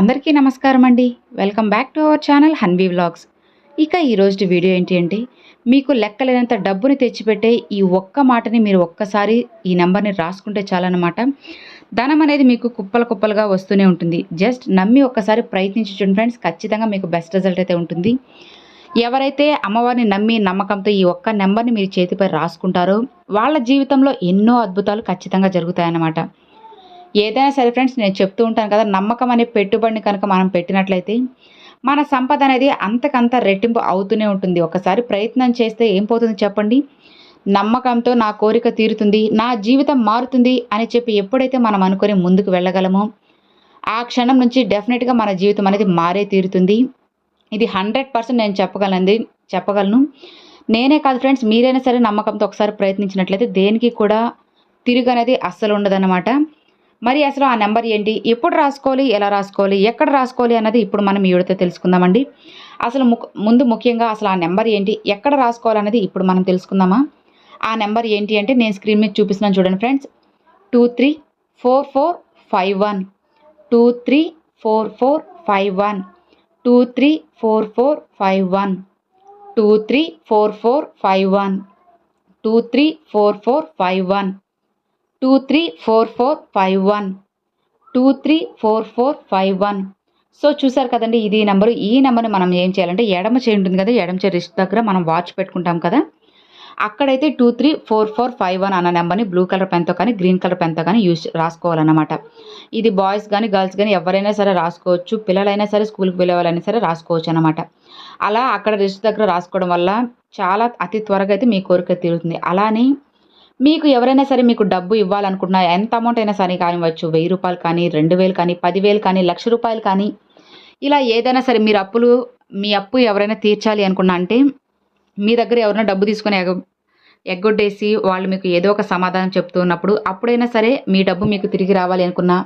అందరికీ నమస్కారం అండి. Welcome back to our channel Hanvi vlogs. ఇక ఈరోజు వీడియో ఏంటి అంటే మీకు లెక్కలేనంత డబ్బుని తెచ్చిపెట్టే ఈ ఒక్క మాటని మీరు ఒక్కసారి ఈ నెంబర్ని రాసుకుంటే చాలన్నమాట. ధనం అనేది మీకు కుప్పలు కుప్పలుగా వస్తూనే ఉంటుంది. జస్ట్ నమ్మి ఒక్కసారి ప్రయత్నించి చూడండి ఫ్రెండ్స్ ఖచ్చితంగా మీకు బెస్ట్ రిజల్ట్ అయితే ఉంటుంది. ఎవరైతే అమ్మవారిని నమ్మి నమ్మకంతో ఈ ఒక్క నెంబర్ని మీరు చేతిపై రాసుకుంటారో వాళ్ళ జీవితంలో ఎన్నో అద్భుతాలు ఖచ్చితంగా జరుగుతాయన్నమాట. ఏదైనా సరే ఫ్రెండ్స్ నేను చెప్తూ ఉంటాను కదా నమ్మకం అనే పెట్టుబడిని కనుక మనం పెట్టినట్లయితే మన సంపద అనేది అంతకంత రెట్టింపు అవుతూనే ఉంటుంది. ఒకసారి ప్రయత్నం చేస్తే ఏం పోతుంది చెప్పండి? నమ్మకంతో నా కోరిక తీరుతుంది నా జీవితం మారుతుంది అని చెప్పి ఎప్పుడైతే మనం అనుకొని ముందుకు వెళ్ళగలమో ఆ క్షణం నుంచి డెఫినెట్గా మన జీవితం అనేది మారే తీరుతుంది. ఇది హండ్రెడ్ పర్సెంట్ నేను చెప్పగలంది చెప్పగలను. నేనే కాదు ఫ్రెండ్స్ మీరైనా సరే నమ్మకంతో ఒకసారి ప్రయత్నించినట్లయితే దేనికి కూడా తిరుగు అనేది అస్సలు ఉండదన్నమాట. మరి అసలు ఆ నెంబర్ ఏంటి? ఎప్పుడు రాసుకోవాలి? ఎలా రాసుకోవాలి? ఎక్కడ రాసుకోవాలి? అన్నది ఇప్పుడు మనం ఈవిడతో తెలుసుకుందామండి. అసలు ముందు ముఖ్యంగా అసలు ఆ నెంబర్ ఏంటి? ఎక్కడ రాసుకోవాలన్నది ఇప్పుడు మనం తెలుసుకుందామా? ఆ నెంబర్ ఏంటి అంటే నేను స్క్రీన్ మీద చూపిస్తున్నాను చూడండి friends. Two three four four five one. Two three four four five one. Two three four four five one. Two three four four five one. Two three four four five one. Two three four four five one two three four four five one so చూసారు కదండి ఇది number. ఈ నెంబర్ని మనం ఏం చేయాలంటే ఎడమ చేయి ఉంటుంది కదా ఎడమ చేయి రిస్ట్ దగ్గర మనం వాచ్ పెట్టుకుంటాం కదా. అక్కడైతే two three four four five one అన్న నెంబర్ని బ్లూ కలర్ పెన్తో కానీ గ్రీన్ కలర్ పెన్తో కానీ యూస్ రాసుకోవాలన్నమాట. ఇది బాయ్స్ కానీ గర్ల్స్ కానీ ఎవరైనా సరే రాసుకోవచ్చు. పిల్లలైనా సరే స్కూల్కి వెళ్ళేవాళ్ళైనా సరే రాసుకోవచ్చు అనమాట అలా అక్కడ రిస్ట్ దగ్గర రాసుకోవడం వల్ల చాలా అతి త్వరగా అయితే మీ కోరిక తీరుతుంది. అలానే మీకు ఎవరైనా సరే మీకు డబ్బు ఇవ్వాలనుకుంటున్నా ఎంత అమౌంట్ అయినా సరే కానివ్వచ్చు వెయ్యి రూపాయలు కానీ రెండు వేలు కానీ పదివేలు కానీ లక్ష రూపాయలు కానీ ఇలా ఏదైనా సరే మీరు అప్పులు మీ అప్పు ఎవరైనా తీర్చాలి అనుకున్నా అంటే మీ దగ్గర ఎవరైనా డబ్బు తీసుకొని ఎగ ఎగ్గొట్టేసి వాళ్ళు మీకు ఏదో ఒక సమాధానం చెప్తున్నప్పుడు అప్పుడైనా సరే మీ డబ్బు మీకు తిరిగి రావాలి అనుకున్నా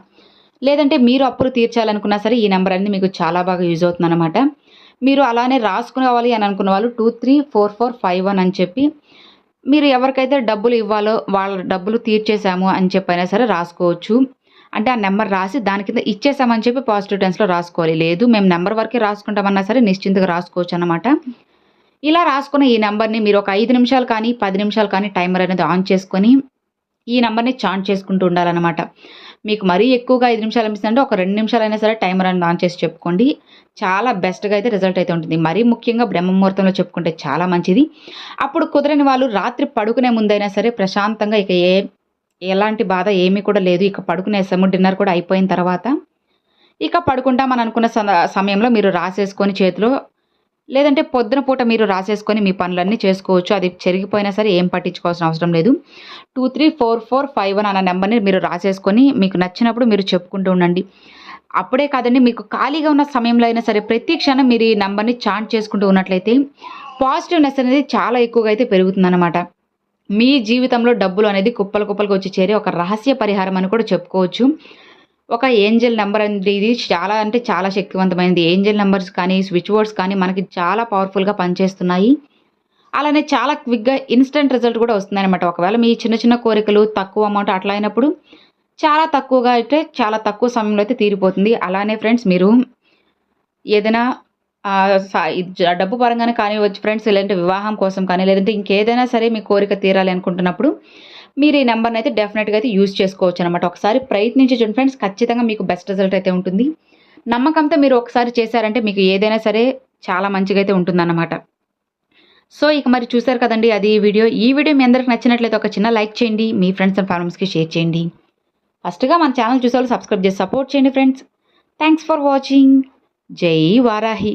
లేదంటే మీరు అప్పులు తీర్చాలనుకున్నా సరే ఈ నెంబర్ అనేది మీకు చాలా బాగా యూజ్ అవుతుంది అనమాట మీరు అలానే రాసుకోవాలి అని అనుకున్న వాళ్ళు two three four four five one అని చెప్పి మీరు ఎవరికైతే డబ్బులు ఇవ్వాలో వాళ్ళ డబ్బులు తీర్చేశాము అని చెప్పైనా సరే రాసుకోవచ్చు. అంటే ఆ నెంబర్ రాసి దాని కింద ఇచ్చేసామని చెప్పి పాజిటివ్ టెన్స్లో రాసుకోవాలి. లేదు మేము నెంబర్ వరకే రాసుకుంటామన్నా సరే నిశ్చింతగా రాసుకోవచ్చు అనమాట ఇలా రాసుకున్న ఈ నెంబర్ని మీరు ఒక ఐదు నిమిషాలు కానీ పది నిమిషాలు కానీ టైమర్ అనేది ఆన్ చేసుకొని ఈ నెంబర్ని చాంట్ చేసుకుంటూ ఉండాలన్నమాట. మీకు మరీ ఎక్కువగా ఐదు నిమిషాలు అనిపిస్తుందంటే ఒక రెండు నిమిషాలైనా సరే టైమర్ అని ఆన్ చేసి చెప్పుకోండి. చాలా బెస్ట్గా అయితే రిజల్ట్ అయితే ఉంటుంది. మరీ ముఖ్యంగా బ్రహ్మముహూర్తంలో చెప్పుకుంటే చాలా మంచిది. అప్పుడు కుదరని వాళ్ళు రాత్రి పడుకునే ముందైనా సరే ప్రశాంతంగా ఇక ఏ ఎలాంటి బాధ ఏమీ కూడా లేదు. ఇక పడుకునేసాము డిన్నర్ కూడా అయిపోయిన తర్వాత ఇక పడుకుంటామని అనుకున్న సమయంలో మీరు రాసేసుకొని చేతిలో లేదంటే పొద్దున పూట మీరు రాసేసుకొని మీ పనులన్నీ చేసుకోవచ్చు. అది చెరిగిపోయినా సరే ఏం పట్టించుకోవాల్సిన అవసరం లేదు. Two three four four five one అన్న నెంబర్ని మీరు రాసేసుకొని మీకు నచ్చినప్పుడు మీరు చెప్పుకుంటూ ఉండండి. అప్పుడే కాదండి మీకు ఖాళీగా ఉన్న సమయంలో అయినా సరే ప్రతి క్షణం మీరు ఈ నెంబర్ని చాంట్ చేసుకుంటూ ఉన్నట్లయితే పాజిటివ్నెస్ అనేది చాలా ఎక్కువగా అయితే పెరుగుతుందన్నమాట. మీ జీవితంలో డబ్బులు అనేది కుప్పలు కుప్పలుగా వచ్చి చేరే ఒక రహస్య పరిహారం అని కూడా చెప్పుకోవచ్చు. ఒక ఏంజల్ నెంబర్ అనేది ఇది చాలా అంటే చాలా శక్తివంతమైనది. ఏంజల్ నెంబర్స్ కానీ స్విచ్ బోర్డ్స్ కానీ మనకి చాలా పవర్ఫుల్గా పనిచేస్తున్నాయి. అలానే చాలా క్విక్గా ఇన్స్టెంట్ రిజల్ట్ కూడా వస్తుందన్నమాట. ఒకవేళ మీ చిన్న చిన్న కోరికలు తక్కువ అమౌంట్ అట్లా అయినప్పుడు చాలా తక్కువగా అయితే చాలా తక్కువ సమయంలో అయితే తీరిపోతుంది. అలానే ఫ్రెండ్స్ మీరు ఏదైనా జ- డబ్బు పరంగానే వచ్చి ఫ్రెండ్స్ లేదంటే వివాహం కోసం కానీ లేదంటే ఇంకేదైనా సరే మీ కోరిక తీరాలి అనుకుంటున్నప్పుడు మీరు ఈ నెంబర్ని అయితే డెఫినెట్గా అయితే యూజ్ చేసుకోవచ్చు అనమాట ఒకసారి ప్రయత్నించి చూడండి ఫ్రెండ్స్ ఖచ్చితంగా మీకు బెస్ట్ రిజల్ట్ అయితే ఉంటుంది. నమ్మకంతో మీరు ఒకసారి చేశారంటే మీకు ఏదైనా సరే చాలా మంచిగా అయితే ఉంటుందన్నమాట. సో ఇక మరి చూసారు కదండి అది ఈ వీడియో. ఈ వీడియో మీ అందరికి నచ్చినట్లయితే ఒక చిన్న లైక్ చేయండి మీ ఫ్రెండ్స్ అండ్ ఫ్యామిలీస్కి షేర్ చేయండి. ఫస్ట్గా మన ఛానల్ చూసే వాళ్ళు సబ్స్క్రైబ్ చేసి సపోర్ట్ చేయండి ఫ్రెండ్స్. థ్యాంక్స్ ఫర్ వాచింగ్ జై వారాహి.